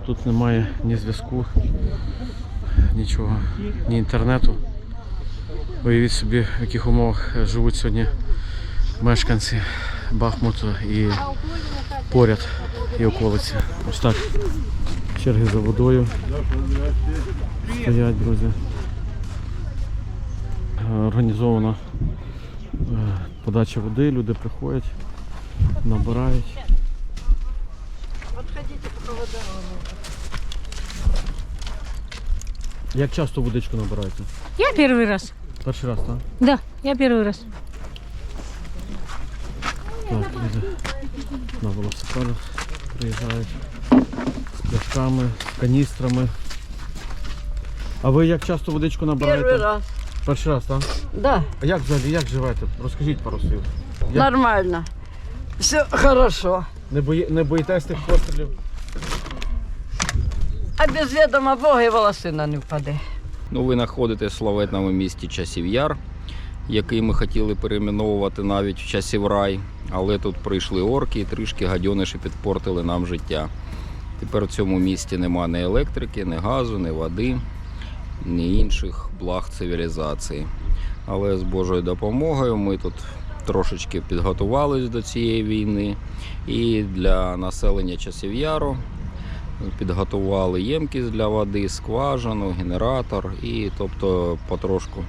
тут немає ні зв'язку, нічого, ні інтернету. Уявіть собі, в яких умовах живуть сьогодні мешканці Бахмуту і поряд і околиці. Ось так. Черги за водою стоять, друзі. Організована е, подача води, люди приходять, набирають Як часто водичку набираєте? Я первый раз. Перший раз, так? Да, я первый раз. Так, люди на велосипедах приїжджають з пляшками, з каністрами. А ви як часто водичку набираєте? Первый раз. Перший раз, так? Да, А як взагалі, як живете? Розкажіть пару слів. Як? нормально. Все хорошо. Не, бої... не боїтесь тих пострілів? А без відома Бога і волосина не впаде. Ну, ви знаходитесь в славетному місті Часів Яр, який ми хотіли перейменовувати навіть в часів рай, але тут прийшли орки і трішки гадьониші підпортили нам життя. Тепер в цьому місті нема ні електрики, ні газу, ні води, ні інших благ цивілізації. Але з Божою допомогою ми тут трошечки підготувалися до цієї війни. І для населення часів яру підготували ємкість для води, скважину, генератор і тобто потрошку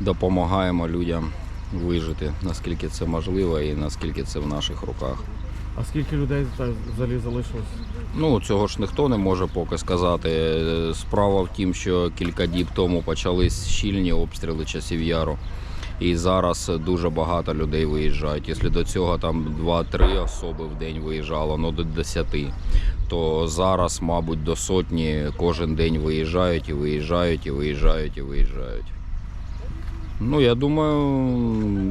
допомагаємо людям вижити, наскільки це можливо і наскільки це в наших руках. А скільки людей взагалі залишилось? Ну, цього ж ніхто не може поки сказати. Справа в тім, що кілька діб тому почались щільні обстріли часів яру. І зараз дуже багато людей виїжджають. Якщо до цього там 2-3 особи в день виїжджало, ну до 10, то зараз, мабуть, до сотні кожен день виїжджають і виїжджають, і виїжджають, і виїжджають. Ну, я думаю,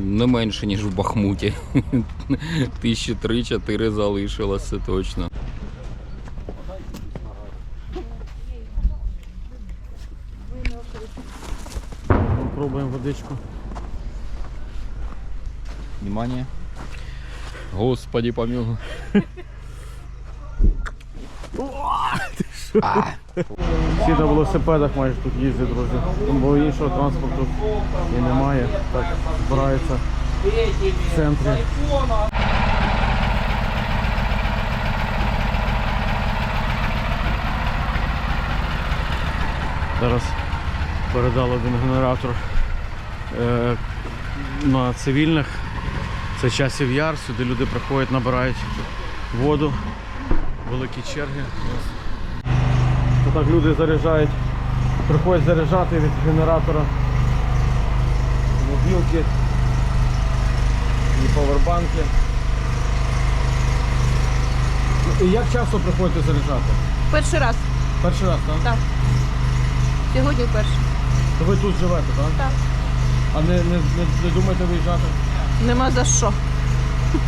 не менше, ніж в Бахмуті. Тисячі три-чотири залишилося точно. Попробуємо водичку. Внимание. Господи помилуй. Всі на велосипедах майже тут їздять, друзі. Бо іншого транспорту і немає. Так збираються в центрі. Зараз передали один генератор е, на цивільних. Це часів яр, сюди люди приходять, набирають воду, великі черги. Так люди заряджають, приходять заряджати від генератора мобілки і повербанки. І як часто приходите заряджати? Перший раз. Перший раз, так? Так. Сьогодні вперше. То ви тут живете, так? Так. А не, не, не, не думаєте виїжджати? Нема за що.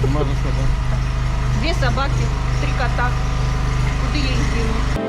Нема за що, так? Дві собаки, три кота. Куди я їх діну?